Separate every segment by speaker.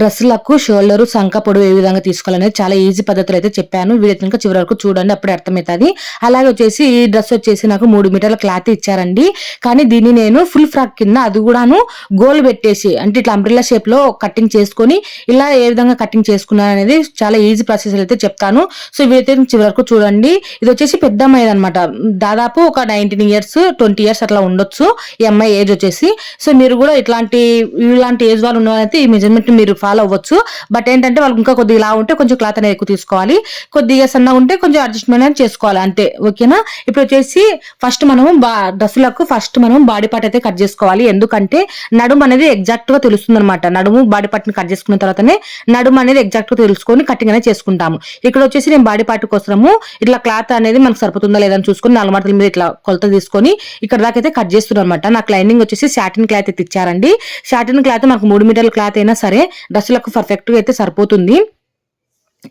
Speaker 1: డ్రెస్సులకు shoulder సంక పొడవు ఏ విధంగా తీసుకోవాలనేది చాలా ఈజీ పద్ధతులు అయితే చెప్పాను. వీడియో కనుక చివరి వరకు చూడండి అప్పుడే అర్థమవుతుంది. అలాగే వచ్చేసి ఈ డ్రెస్ వచ్చేసి నాకు మూడు మీటర్ల క్లాత్ ఇచ్చారండి. కానీ దీన్ని నేను ఫుల్ ఫ్రాక్ కింద అది కూడాను గోల్ పెట్టేసి అంటే ఇట్లా అంబ్రిల్లా షేప్లో కటింగ్ చేసుకొని ఇలా ఏ విధంగా కటింగ్ చేసుకున్నాను అనేది చాలా ఈజీ ప్రాసెస్ అయితే చెప్తాను. సో వీడియో చివరి వరకు చూడండి. ఇది వచ్చేసి పెద్ద అమ్మాయి అనమాట దాదాపు ఒక నైన్టీన్ ఇయర్స్ ట్వంటీ ఇయర్స్ అట్లా ఉండొచ్చు ఈ అమ్మాయి ఏజ్ వచ్చేసి. సో మీరు కూడా ఇట్లాంటి ఇలాంటి ఏజ్ వాళ్ళు ఉన్న ఈ మెజర్మెంట్ మీరు ఫాలో అవ్వచ్చు. బట్ ఏంటంటే వాళ్ళకి ఇంకా కొద్దిగా ఇలా ఉంటే కొంచెం క్లాత్ అనేది ఎక్కువ తీసుకోవాలి. కొద్దిగా సన్న ఉంటే కొంచెం అడ్జస్ట్మెంట్ అనేది చేసుకోవాలి అంతే. ఓకేనా ఇప్పుడు వచ్చేసి ఫస్ట్ మనం బా డ్రెస్సులకు ఫస్ట్ మనం బాడీ పార్ట్ అయితే కట్ చేసుకోవాలి. ఎందుకంటే నడుము అనేది ఎగ్జాక్ట్గా తెలుస్తుంది అనమాట నడుము బాడీ పార్ట్ని కట్ చేసుకున్న తర్వాతనే నడుము అనేది ఎగ్జాక్ట్గా తెలుసుకొని కటింగ్ అనేది చేసుకుంటాము. ఇక్కడ వచ్చేసి నేను బాడీ పార్ట్ కోసము ఇట్లా క్లాత్ అనేది మనకు సరిపోతుందా లేదని చూసుకొని నాలుగు మాటల మీద ఇట్లా కొలత తీసుకొని ఇక్కడ దాకా అయితే కట్ చేస్తున్నాను అనమాట నాకు లైనింగ్ వచ్చేసి సాటిన్ క్లాత్ అయితే ఇచ్చారండి. సాటిన్ క్లాత్ మనకు మూడు మీటర్ల క్లాత్ అయినా సరే డ్రెస్సులకు పర్ఫెక్ట్గా అయితే సరిపోతుంది.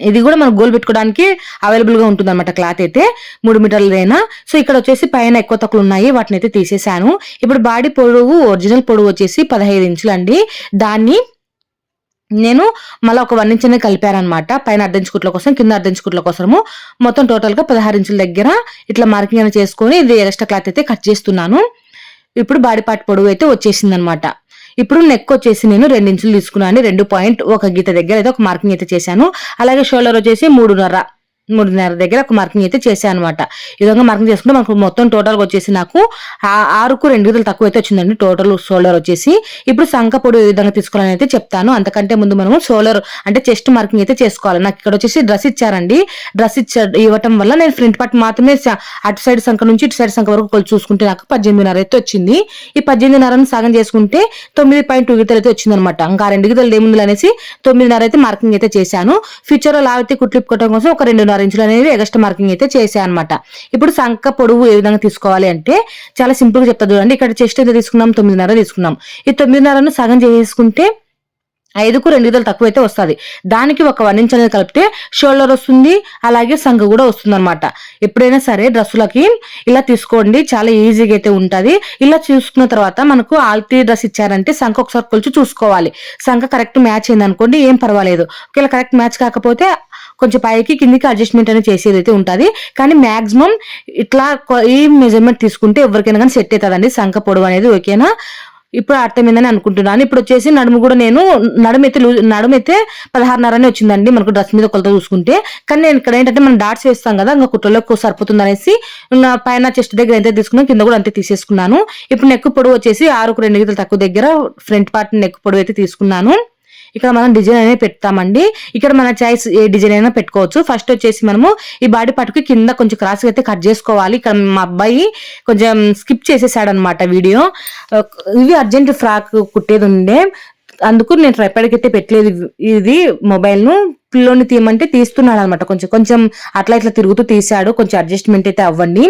Speaker 1: ఇది కూడా మనకు గోల్ పెట్టుకోవడానికి అవైలబుల్గా ఉంటుంది అనమాట క్లాత్ అయితే మూడు మీటర్లదైనా. సో ఇక్కడ వచ్చేసి పైన ఎక్కువ తక్కువ ఉన్నాయి వాటిని అయితే తీసేసాను. ఇప్పుడు బాడీ పొడవు ఒరిజినల్ పొడవు వచ్చేసి పదహైదు ఇంచులు అండి. దాన్ని నేను మళ్ళీ ఒక వన్ ఇంచ్ అనేది కలిపారనమాట పైన అర్ధంచుకుట్ల కోసం కింద అర్ధంచుకుట్ల కోసము. మొత్తం టోటల్గా పదహారు ఇంచుల దగ్గర ఇట్లా మార్కింగ్ అనేది చేసుకొని ఇది ఎక్స్ట్రా క్లాత్ అయితే కట్ చేస్తున్నాను. ఇప్పుడు బాడీ పార్ట్ పొడవు అయితే వచ్చేసింది అనమాట ఇప్పుడు నెక్ వచ్చేసి నేను రెండు ఇంచులు తీసుకున్నాను రెండు పాయింట్ ఒక గీత దగ్గర అయితే ఒక మార్కింగ్ అయితే చేశాను. అలాగే షోల్డర్ వచ్చేసి మూడున్నర. మూడున్నర దగ్గర ఒక మార్కింగ్ అయితే చేశాను అనమాట ఈ విధంగా మార్కింగ్ చేసుకుంటే మనకు మొత్తం టోటల్గా వచ్చేసి నాకు ఆరుకు రెండు గీతలు తక్కువ అయితే వచ్చిందండి. టోటల్ షోల్డర్ వచ్చేసి ఇప్పుడు సంఖ పొడి ఏ విధంగా తీసుకోవాలని అయితే చెప్తాను. అంతకంటే ముందు మనము షోల్డర్ అంటే చెస్ట్ మార్కింగ్ అయితే చేసుకోవాలి. నాకు ఇక్కడ వచ్చేసి డ్రెస్ ఇచ్చారండి. డ్రెస్ ఇచ్చా ఇవ్వటం వల్ల నేను ఫ్రంట్ పార్ట్ మాత్రమే అటు సైడ్ సంఖ నుంచి ఇటు సైడ్ సంఖ వరకు కొలు చూసుకుంటే నాకు పద్దెనిమిదిన్నర అయితే వచ్చింది. ఈ పద్దెనిమిదిన్నరను సగం చేసుకుంటే తొమ్మిది పాయింట్ టూ గీతలు అయితే వచ్చింది అనమాట ఇంకా రెండు గీతలు ఏముంది అనేసి తొమ్మిదిన్నర అయితే మార్కింగ్ అయితే చేశాను. ఫ్యూచర్లో లావైతే కుట్లిప్పుకోవడం కోసం ఒక రెండు రెండున్నర ఇంచులు అనేది ఎగస్ట్రా మార్కింగ్ అయితే చేశాను అనమాట ఇప్పుడు సంఖ పొడవు ఏ విధంగా తీసుకోవాలి అంటే చాలా సింపుల్గా చెప్తా చూడండి. ఇక్కడ చెస్ట్ అయితే తీసుకున్నాం? తొమ్మిదిన్నర తీసుకున్నాం. ఈ తొమ్మిదిన్నరను సగం చేసుకుంటే ఐదుకు రెండు గీతలు తక్కువ అయితే వస్తుంది. దానికి ఒక వన్ ఇంచ్ అనేది కలిపితే షోల్డర్ వస్తుంది అలాగే సంఘ కూడా వస్తుంది అనమాట ఎప్పుడైనా సరే డ్రెస్సులకి ఇలా తీసుకోండి చాలా ఈజీగా అయితే ఉంటుంది. ఇలా చూసుకున్న తర్వాత మనకు ఆల్తీ డ్రెస్ ఇచ్చారంటే సంఖ ఒకసారి కొలిచి చూసుకోవాలి. సంఖ కరెక్ట్ మ్యాచ్ అయింది అనుకోండి ఏం పర్వాలేదు. ఒకవేళ కరెక్ట్ మ్యాచ్ కాకపోతే కొంచెం పైకి కిందికి అడ్జస్ట్మెంట్ అనేది చేసేది అయితే ఉంటుంది. కానీ మ్యాక్సిమం ఇట్లా ఈ మెజర్మెంట్ తీసుకుంటే ఎవరికైనా కానీ సెట్ అవుతుందండి. సంఖ పొడవు అనేది ఓకేనా? ఇప్పుడు అర్థమైందని అనుకుంటున్నాను. ఇప్పుడు వచ్చేసి నడుము కూడా నేను నడుమైతే లూజ్ నడుమైతే పదహారున్నరనే వచ్చిందండి మనకు డ్రెస్ మీద కొలత చూసుకుంటే. కానీ నేను ఇక్కడ ఏంటంటే మనం డాట్స్ వేస్తాం కదా ఇంకా కుట్రలోకి సరిపోతుంది అనేసి పైన చెస్ట్ దగ్గర ఎంత తీసుకున్నాను కింద కూడా అంతే తీసేసుకున్నాను. ఇప్పుడు నెక్ పొడవు వచ్చేసి ఆరుకు రెండు గీతలు తక్కువ దగ్గర ఫ్రంట్ పార్ట్ నెక్ పొడవు అయితే తీసుకున్నాను. ఇక్కడ మనం డిజైన్ అనేది పెడతామండి. ఇక్కడ మన చాయిస్ ఏ డిజైన్ అయినా పెట్టుకోవచ్చు. ఫస్ట్ వచ్చేసి మనము ఈ బాడీ పార్ట్కి కింద కొంచెం క్రాస్ అయితే కట్ చేసుకోవాలి. ఇక్కడ మా అబ్బాయి కొంచెం స్కిప్ చేసేసాడు అనమాట వీడియో ఇవి అర్జెంట్ ఫ్రాక్ కుట్టేది ఉండే. అందుకు నేను ట్రైపాడ్కి అయితే పెట్టలేదు. ఇది మొబైల్ను పిల్లోని తీయమంటే తీస్తున్నాడు అనమాట కొంచెం కొంచెం అట్లా ఇట్లా తిరుగుతూ తీసాడు కొంచెం అడ్జస్ట్మెంట్ అయితే అవ్వండి.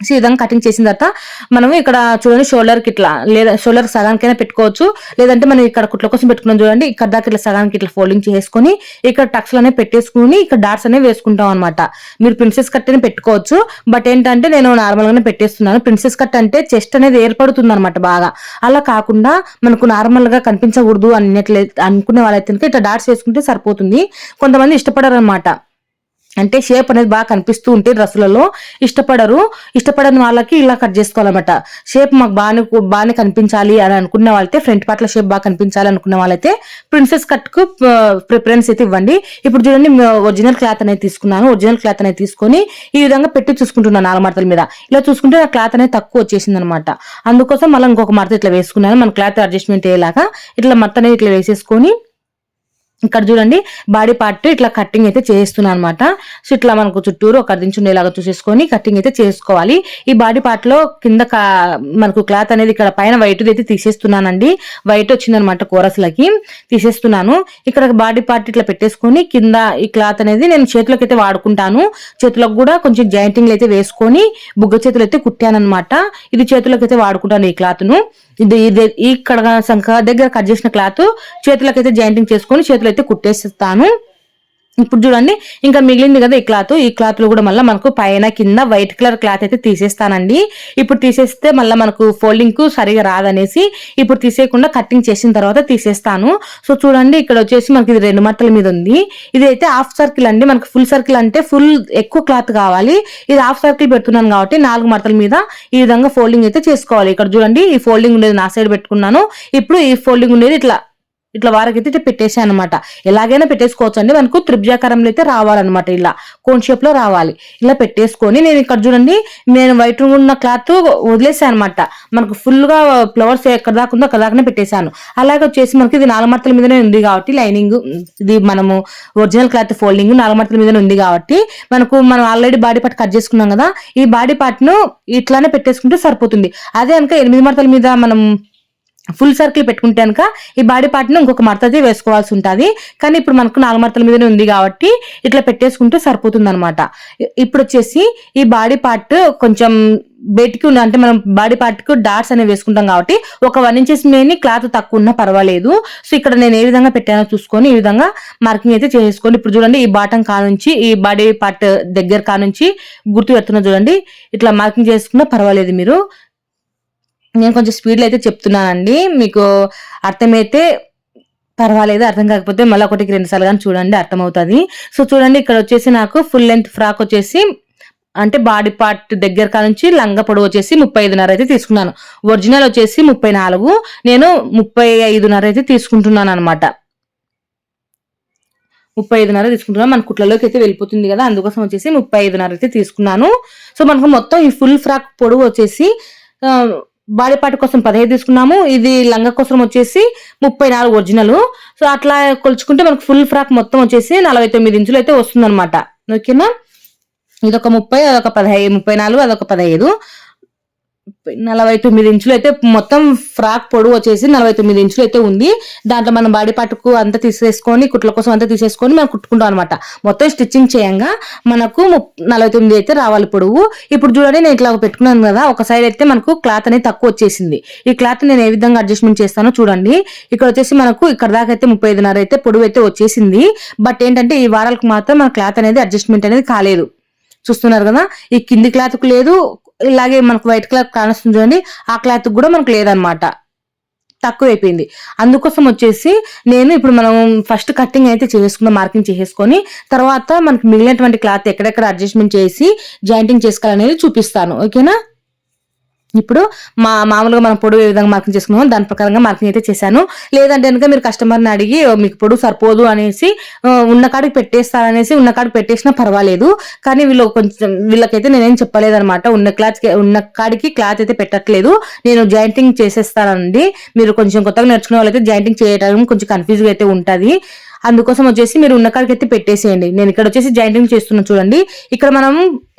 Speaker 1: సో ఈ విధంగా కటింగ్ చేసిన తర్వాత మనం ఇక్కడ చూడండి షోల్డర్కి ఇట్లా లేదా షోల్డర్ సగానికైనా పెట్టుకోవచ్చు. లేదంటే మనం ఇక్కడ కుట్ల కోసం పెట్టుకున్నాం చూడండి ఇక్కడ దాకా ఇట్లా సగానికి ఇట్లా ఫోల్డింగ్ చేసుకొని ఇక్కడ టక్స్లు అనేవి పెట్టేసుకుని ఇక్కడ డాట్స్ అనేవి వేసుకుంటాం అనమాట మీరు ప్రిన్సెస్ కట్ అని పెట్టుకోవచ్చు. బట్ ఏంటంటే నేను నార్మల్ గానే పెట్టేస్తున్నాను. ప్రిన్సెస్ కట్ అంటే చెస్ట్ అనేది ఏర్పడుతుంది అనమాట బాగా. అలా కాకుండా మనకు నార్మల్గా కనిపించకూడదు అన్నట్లయితే అనుకునే వాళ్ళైతే ఇట్లా డాట్స్ వేసుకుంటే సరిపోతుంది. కొంతమంది ఇష్టపడరు అనమాట అంటే షేప్ అనేది బాగా కనిపిస్తూ ఉంటే డ్రెస్సులలో ఇష్టపడరు. ఇష్టపడని వాళ్ళకి ఇలా కట్ చేసుకోవాలన్నమాట. షేప్ మాకు బాగానే బాగానే కనిపించాలి అని అనుకున్న వాళ్ళైతే ఫ్రంట్ పార్ట్ల షేప్ బాగా కనిపించాలి అనుకున్న వాళ్ళైతే ప్రిన్సెస్ కట్కు ప్రిఫరెన్స్ అయితే ఇవ్వండి. ఇప్పుడు చూడండి ఒరిజినల్ క్లాత్ అనేది తీసుకున్నాను. ఒరిజినల్ క్లాత్ అనేది తీసుకొని ఈ విధంగా పెట్టి చూసుకుంటున్నాను నాలుగు మడతల మీద. ఇలా చూసుకుంటే నా క్లాత్ అనేది తక్కువ వచ్చేసింది అనమాట అందుకోసం మళ్ళీ ఇంకొక మడత ఇట్లా వేసుకున్నాను. మన క్లాత్ అడ్జస్ట్మెంట్ అయ్యేలాగా ఇట్లా మడత అనేది ఇట్లా వేసేసుకొని ఇక్కడ చూడండి బాడీ పార్ట్ ఇట్లా కటింగ్ అయితే చేస్తున్నాను అనమాట సో ఇట్లా మనకు చుట్టూరు ఒక నుంచి ఉండేలాగా చూసేసుకొని కటింగ్ అయితే చేసుకోవాలి. ఈ బాడీ పార్ట్లో కింద కా- మనకు క్లాత్ అనేది ఇక్కడ పైన వైట్ అయితే తీసేస్తున్నానండి. వైట్ వచ్చిందనమాట కోరస్లకి. తీసేస్తున్నాను. ఇక్కడ బాడీ పార్ట్ ఇట్లా పెట్టేసుకొని కింద ఈ క్లాత్ అనేది నేను చేతులకు అయితే వాడుకుంటాను. చేతులకు కూడా కొంచెం జాయింటింగ్లు అయితే వేసుకొని బుగ్గ చేతులు అయితే కుట్టాను అనమాట ఇది చేతులకు అయితే వాడుకుంటాను ఈ క్లాత్ను. ఇది ఇది ఇక్కడ సంఖ దగ్గర కట్ చేసిన క్లాత్ చేతులకైతే జాయింటింగ్ చేసుకొని చేతులు అయితే కుట్టేస్తాను. ఇప్పుడు చూడండి ఇంకా మిగిలింది కదా ఈ క్లాత్. ఈ క్లాత్లో కూడా మళ్ళీ మనకు పైన కింద వైట్ కలర్ క్లాత్ అయితే తీసేస్తానండి. ఇప్పుడు తీసేస్తే మళ్ళీ మనకు ఫోల్డింగ్కు సరిగా రాదనేసి ఇప్పుడు తీసేయకుండా కటింగ్ చేసిన తర్వాత తీసేస్తాను. సో చూడండి ఇక్కడ వచ్చేసి మనకి ఇది రెండు మట్టల మీద ఉంది. ఇది అయితే హాఫ్ సర్కిల్ అండి. మనకు ఫుల్ సర్కిల్ అంటే ఫుల్ ఎక్కువ క్లాత్ కావాలి. ఇది హాఫ్ సర్కిల్ పెడుతున్నాను కాబట్టి నాలుగు మట్టల మీద ఈ విధంగా ఫోల్డింగ్ అయితే చేసుకోవాలి. ఇక్కడ చూడండి ఈ ఫోల్డింగ్ ఉండేది నా సైడ్ పెట్టుకున్నాను. ఇప్పుడు ఈ ఫోల్డింగ్ ఉండేది ఇట్లా ఇట్లా వారకైతే ఇట్లా పెట్టేసాను అనమాట ఎలాగైనా పెట్టేసుకోవచ్చు అండి మనకు త్రిభుజాకారంలో అయితే రావాలన్నమాట ఇలా. కోన్ షేప్లో రావాలి. ఇలా పెట్టేసుకొని నేను ఇక్కడ చూడండి నేను వైట్ ఉన్న క్లాత్ వదిలేసాను అనమాట మనకు ఫుల్గా ఫ్లవర్స్ ఎక్కడ దాకా ఉందో అక్కడ దాకానే పెట్టేశాను. అలాగే వచ్చేసి మనకి ఇది నాలుగు మడతల మీదనే ఉంది కాబట్టి లైనింగ్ ఇది మనము ఒరిజినల్ క్లాత్ ఫోల్డింగ్ నాలుగు మడతల మీదనే ఉంది కాబట్టి మనకు మనం ఆల్రెడీ బాడీ పార్ట్ కట్ చేసుకున్నాం కదా ఈ బాడీ పార్ట్ను ఇట్లానే పెట్టేసుకుంటే సరిపోతుంది. అదే కనుక ఎనిమిది మడతల మీద మనం ఫుల్ సర్కిల్ పెట్టుకుంటే కనుక ఈ బాడీ పార్ట్ని ఇంకొక మడతది వేసుకోవాల్సి ఉంటుంది. కానీ ఇప్పుడు మనకు నాలుగు మడతల మీదనే ఉంది కాబట్టి ఇట్లా పెట్టేసుకుంటే సరిపోతుంది అనమాట ఇప్పుడు వచ్చేసి ఈ బాడీ పార్ట్ కొంచెం బయటికి ఉన్న అంటే మనం బాడీ పార్ట్కు డాట్స్ అనేవి వేసుకుంటాం కాబట్టి ఒక వన్ ఇంచెస్ మీద క్లాత్ తక్కువ ఉన్నా పర్వాలేదు. సో ఇక్కడ నేను ఏ విధంగా పెట్టానో చూసుకొని ఈ విధంగా మార్కింగ్ అయితే చేసుకోండి ఇప్పుడు చూడండి ఈ బాటం కానుంచి ఈ బాడీ పార్ట్ దగ్గర కానుంచి గుర్తు పెడుతున్నా చూడండి. ఇట్లా మార్కింగ్ చేసుకున్నా పర్వాలేదు మీరు. నేను కొంచెం స్పీడ్లో అయితే చెప్తున్నానండి. మీకు అర్థమైతే పర్వాలేదు అర్థం కాకపోతే మళ్ళీ ఒకటికి రెండు సార్లు కానీ చూడండి అర్థమవుతుంది. సో చూడండి ఇక్కడ వచ్చేసి నాకు ఫుల్ లెంత్ ఫ్రాక్ వచ్చేసి అంటే బాడీ పార్ట్ దగ్గర నుంచి లంగ పొడవు వచ్చేసి ముప్పై ఐదున్నర అయితే తీసుకున్నాను. ఒరిజినల్ వచ్చేసి ముప్పై నాలుగు నేను ముప్పై ఐదున్నర అయితే తీసుకుంటున్నాను అనమాట ముప్పై ఐదున్నర తీసుకుంటున్నాను. మన కుట్లలోకి అయితే వెళ్ళిపోతుంది కదా అందుకోసం వచ్చేసి ముప్పై ఐదున్నర అయితే తీసుకున్నాను. సో మనకు మొత్తం ఈ ఫుల్ ఫ్రాక్ పొడవు వచ్చేసి బాడీ పార్ట్ కోసం పదిహేను తీసుకున్నాము. ఇది లంగా కోసం వచ్చేసి ముప్పై నాలుగు ఒరిజినల్. సో అట్లా కొలుచుకుంటే మనకు ఫుల్ ఫ్రాక్ మొత్తం వచ్చేసి నలభై తొమ్మిది ఇంచులు అయితే వస్తుంది అనమాట ఓకేనా? ఇదొక ముప్పై అదొక పదహైదు ముప్పై నాలుగు అదొక పదహైదు. నలభై తొమ్మిది ఇంచులు అయితే మొత్తం ఫ్రాక్ పొడవు వచ్చేసి నలభై తొమ్మిది ఇంచులు అయితే ఉంది. దాంట్లో మనం బాడీ పార్ట్కు అంతా తీసేసుకొని కుట్ల కోసం అంతా తీసేసుకొని మనం కుట్టుకుంటాం అనమాట మొత్తం స్టిచ్చింగ్ చేయంగా మనకు నలభై తొమ్మిది అయితే రావాలి పొడవు. ఇప్పుడు చూడండి నేను ఇట్లా పెట్టుకున్నాను కదా ఒక సైడ్ అయితే మనకు క్లాత్ అనేది తక్కువ వచ్చేసింది. ఈ క్లాత్ నేను ఏ విధంగా అడ్జస్ట్మెంట్ చేస్తానో చూడండి. ఇక్కడ వచ్చేసి మనకు ఇక్కడ దాకా అయితే ముప్పై ఐదున్నర అయితే పొడవు అయితే వచ్చేసింది. బట్ ఏంటంటే ఈ వారాలకు మాత్రం మన క్లాత్ అనేది అడ్జస్ట్మెంట్ అనేది కాలేదు. చూస్తున్నారు కదా ఈ కింది క్లాత్కు లేదు ఇలాగే మనకు వైట్ కలర్ కానిస్తుంది చూడండి ఆ క్లాత్ కూడా మనకు లేదనమాట. తక్కువ అయిపోయింది అందుకోసం వచ్చేసి నేను ఇప్పుడు మనం ఫస్ట్ కట్టింగ్ అయితే చేసుకున్న మార్కింగ్ చేసేసుకొని తర్వాత మనకి మిగిలినటువంటి క్లాత్ ఎక్కడెక్కడ అడ్జస్ట్మెంట్ చేసి జాయింటింగ్ చేసుకోవాలనేది చూపిస్తాను. ఓకేనా? ఇప్పుడు మా మామూలుగా మనం పొడుగు ఏ విధంగా మార్కింగ్ చేసుకున్నామో దాని ప్రకారంగా మార్కింగ్ అయితే చేశాను. లేదంటే కనుక మీరు కస్టమర్ని అడిగి మీకు పొడుగు సరిపోదు అనేసి ఉన్న కాడికి పెట్టేస్తారనేసి ఉన్న కాడికి పెట్టేసినా పర్వాలేదు. కానీ వీళ్ళు కొంచెం వీళ్ళకైతే నేనేం చెప్పలేదనమాట. ఉన్న క్లాత్ ఉన్న కాడికి క్లాత్ అయితే పెట్టట్లేదు. నేను జాయింటింగ్ చేసేస్తానండి. మీరు కొంచెం కొత్తగా నేర్చుకునే వాళ్ళైతే జాయింటింగ్ చేయడం కొంచెం కన్ఫ్యూజ్గా అయితే ఉంటుంది. అందుకోసం వచ్చేసి మీరు ఉన్న కాడికి అయితే పెట్టేసేయండి. నేను ఇక్కడ వచ్చేసి జాయింటింగ్ చేస్తున్నా చూడండి. ఇక్కడ మనం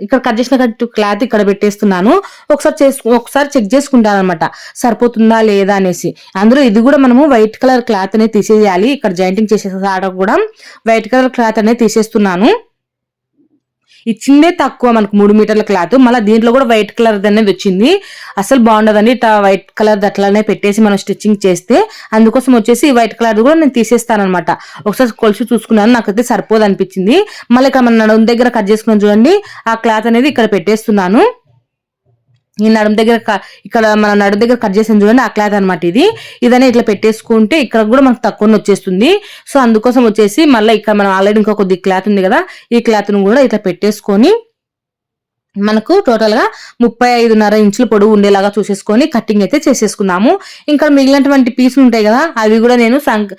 Speaker 1: ఇక్కడ కట్ చేసిన క్లాత్ ఇక్కడ పెట్టేస్తున్నాను. ఒకసారి చేసు ఒకసారి చెక్ చేసుకుంటాను అనమాట సరిపోతుందా లేదా అనేసి. అందులో ఇది కూడా మనము వైట్ కలర్ క్లాత్ అనేది తీసేయాలి. ఇక్కడ జాయింటింగ్ చేసే ఆడ కూడా వైట్ కలర్ క్లాత్ అనేది తీసేస్తున్నాను. ఇచ్చిందే తక్కువ మనకు మూడు మీటర్ల క్లాత్. మళ్ళీ దీంట్లో కూడా వైట్ కలర్ అనేది వచ్చింది. అసలు బాగుండదండి. ఇట్లా వైట్ కలర్ అట్లానే పెట్టేసి మనం స్టిచ్చింగ్ చేస్తే అందుకోసం వచ్చేసి వైట్ కలర్ కూడా నేను తీసేస్తాను అనమాట ఒకసారి కొలిసి చూసుకున్నాను. నాకైతే సరిపోదు అనిపించింది మళ్ళీ ఇక్కడ మన నడుము దగ్గర కట్ చేసుకున్నాను చూడండి. ఆ క్లాత్ అనేది ఇక్కడ పెట్టేస్తున్నాను. ఈ నడుము దగ్గర ఇక్కడ మన నడుము దగ్గర కట్ చేసాను చూడండి ఆ క్లాత్ అనమాట ఇది. ఇదనే ఇట్లా పెట్టేసుకుంటే ఇక్కడ కూడా మనకు తక్కువ వచ్చేస్తుంది. సో అందుకోసం వచ్చేసి మళ్ళీ ఇక్కడ మనం ఆల్రెడీ ఇంకా కొద్ది క్లాత్ ఉంది కదా ఈ క్లాత్ను కూడా ఇట్లా పెట్టేసుకొని మనకు టోటల్గా ముప్పై ఐదున్నర ఇంచుల పొడవు ఉండేలాగా చూసేసుకొని కటింగ్ అయితే చేసేసుకున్నాము ఇంకా మిగిలినటువంటి పీసులు ఉంటాయి కదా అవి కూడా నేను సంక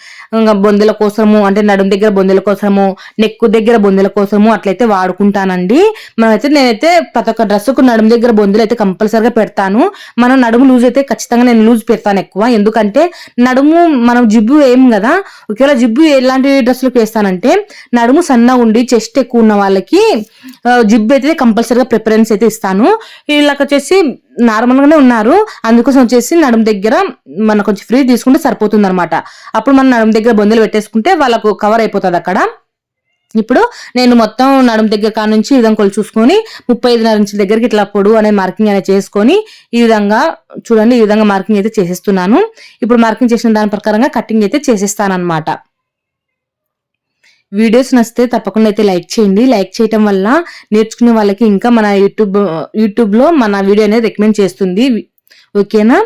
Speaker 1: బొందెల కోసము అంటే నడుము దగ్గర బొందెల కోసము నెక్కు దగ్గర బొందెల కోసము అట్లయితే వాడుకుంటానండి. మనమైతే నేనైతే ప్రతి ఒక్క డ్రెస్సుకు నడుము దగ్గర బొందెలు అయితే కంపల్సరిగా పెడతాను. మనం నడుము లూజ్ అయితే ఖచ్చితంగా నేను లూజ్ పెడతాను ఎక్కువ. ఎందుకంటే నడుము మనం జిబ్బు వేయం కదా ఒకవేళ జిబ్బు ఎలాంటి డ్రెస్సులకు వేస్తానంటే నడుము సన్నగా ఉండి చెస్ట్ ఎక్కువ ఉన్న వాళ్ళకి జిబ్బు అయితే కంపల్సరీగా ప్రిఫరెన్స్ అయితే ఇస్తాను. వీళ్ళకి వచ్చేసి నార్మల్గానే ఉన్నారు. అందుకోసం వచ్చేసి నడుము దగ్గర మన కొంచెం ఫ్రీ తీసుకుంటే సరిపోతుంది అనమాట అప్పుడు మనం నడుము దగ్గర బొందలు పెట్టేసుకుంటే వాళ్ళకు కవర్ అయిపోతుంది అక్కడ. ఇప్పుడు నేను మొత్తం నడుము దగ్గర కాడ నుంచి ఈ విధంగా కొలు చూసుకొని ముప్పై ఐదున్నర ఇంచుల దగ్గరికి ఇట్లా పొడు అనే మార్కింగ్ అనేది చేసుకొని ఈ విధంగా చూడండి ఈ విధంగా మార్కింగ్ అయితే చేసేస్తున్నాను. ఇప్పుడు మార్కింగ్ చేసిన దాని ప్రకారంగా కటింగ్ అయితే చేసేస్తాను అనమాట వీడియోస్ నచ్చితే తప్పకుండా అయితే లైక్ చేయండి. లైక్ చేయటం వల్ల నేర్చుకునే వాళ్ళకి ఇంకా మన యూట్యూబ్ యూట్యూబ్లో మన వీడియో అనేది రికమెండ్ చేస్తుంది. ఓకేనా?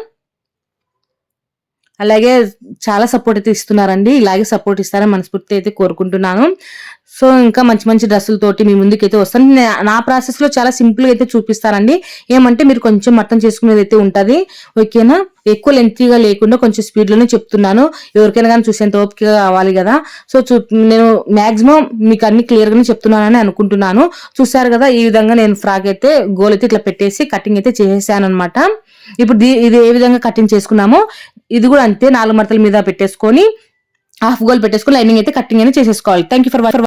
Speaker 1: అలాగే చాలా సపోర్ట్ అయితే ఇస్తున్నారండి. ఇలాగే సపోర్ట్ ఇస్తారని మనస్ఫూర్తి అయితే కోరుకుంటున్నాను. సో ఇంకా మంచి మంచి డ్రెస్సులతోటి మీ ముందుకు అయితే వస్తాను. నా ప్రాసెస్లో చాలా సింపుల్గా అయితే చూపిస్తారండి. ఏమంటే మీరు కొంచెం అర్థం చేసుకునేది అయితే ఉంటుంది. ఓకేనా? ఎక్కువ లెంతీగా లేకుండా కొంచెం స్పీడ్లోనే చెప్తున్నాను. ఎవరికైనా కానీ చూసేంత ఓపిక కావాలి కదా. సో చూ నేను మ్యాక్సిమం మీకు అన్ని క్లియర్గానే చెప్తున్నానని అనుకుంటున్నాను. చూసారు కదా ఈ విధంగా నేను ఫ్రాక్ అయితే గోల్ అయితే ఇట్లా పెట్టేసి కటింగ్ అయితే చేసేసాను అనమాట ఇప్పుడు దీ- ఇది ఏ విధంగా కటింగ్ చేసుకున్నామో ఇది కూడా అంతే నాలుగు మడతల మీద పెట్టేసుకొని హాఫ్ గోల్ పెట్టేసుకొని లైనింగ్ అయితే కటింగ్ అనేది చేసేసుకోవాలి. Thank you for